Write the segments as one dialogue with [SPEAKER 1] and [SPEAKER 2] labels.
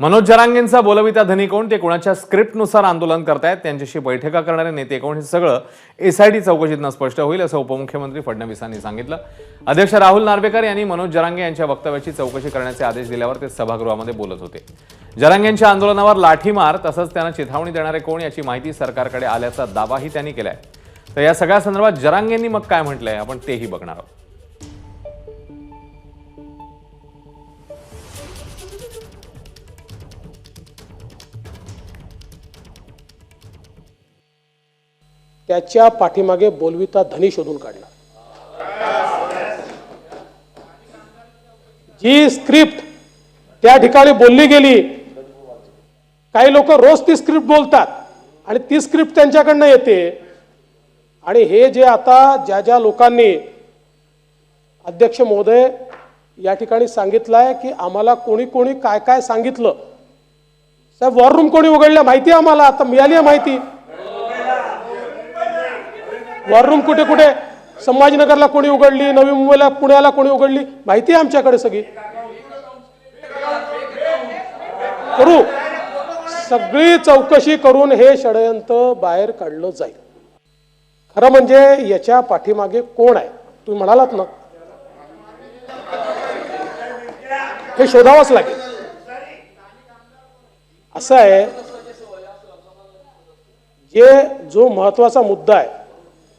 [SPEAKER 1] मनोज जरांगेंचा बोलविता धनी कोण? ते कोणाच्या स्क्रिप्टनुसार आंदोलन करतायत? त्यांच्याशी बैठका करणारे नेते कोण? हे सगळं एसआयटी चौकशीतनं स्पष्ट होईल असं उपमुख्यमंत्री फडणवीसांनी सांगितलं. अध्यक्ष राहुल नार्वेकर यांनी मनोज जरांगे यांच्या वक्तव्याची चौकशी करण्याचे आदेश दिल्यावर ते सभागृहामध्ये बोलत होते. जरांगेंच्या आंदोलनावर लाठीमार तसंच त्यांना चिथावणी देणारे कोण? याची माहिती सरकारकडे आल्याचा दावाही त्यांनी केलाय. तर या सगळ्या संदर्भात जरांगेंनी मग काय म्हटलंय? आपण तेही बघणार आहोत.
[SPEAKER 2] त्याच्या पाठीमागे बोलविता धनी शोधून काढला. जी स्क्रिप्ट त्या ठिकाणी बोलली गेली काही लोक रोज ती स्क्रिप्ट बोलतात आणि ती स्क्रिप्ट त्यांच्याकडनं येते. आणि हे जे आता ज्या ज्या लोकांनी अध्यक्ष महोदय या ठिकाणी सांगितलं आहे की आम्हाला कोणी कोणी काय काय सांगितलं साहेब वॉर रूम कोणी उघडल्या माहिती आम्हाला? आता मिळाली आहे माहिती. वॉर रूम कुठे कुठे? संभाजीनगरला कोणी उघडली नवी मुंबईला पुण्याला कोणी उघडली? माहिती आहे आमच्याकडे सगळी. करू. सगळी चौकशी करून हे षडयंत्र बाहेर काढलं जाईल. खरं म्हणजे याच्या पाठीमागे कोण आहे? तुम्ही म्हणालात ना. हे शोधावंच लागेल. असं आहे जे जो महत्त्वाचा मुद्दा आहे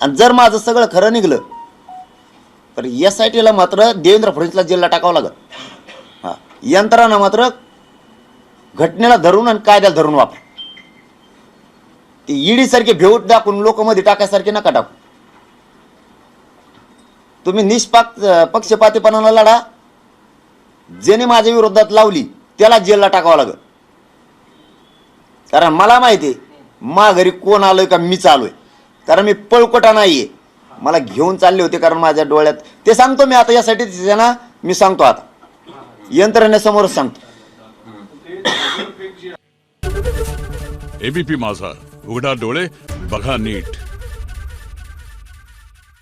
[SPEAKER 3] आणि जर माझं सगळं खरं निघलं तर एस आय टीला मात्र देवेंद्र फडणवीसला जेलला टाकावं लागत हां. यंत्रणा मात्र घटनेला धरून आणि कायद्याला धरून वापर. ते ईडीसारखे भेट भेऊट दाखवून लोकमध्ये टाकायसारखे नका टाकू. तुम्ही निष्पाक पक्षपातीपणाला लढा. ज्याने माझ्या विरोधात लावली त्याला जेलला टाकावं लागत कारण मला माहिती आहे माघारी कोण आलोय का मीच आलोय कारण मी पळकोटा नाहीये. मला घेऊन चालले होते कारण माझ्या डोळ्यात. ते सांगतो मी आता यासाठी त्यांना मी सांगतो आता. यंत्रणेसमोर सांगतो.
[SPEAKER 4] एबीपी माझा. उघडा डोळे बघा नीट.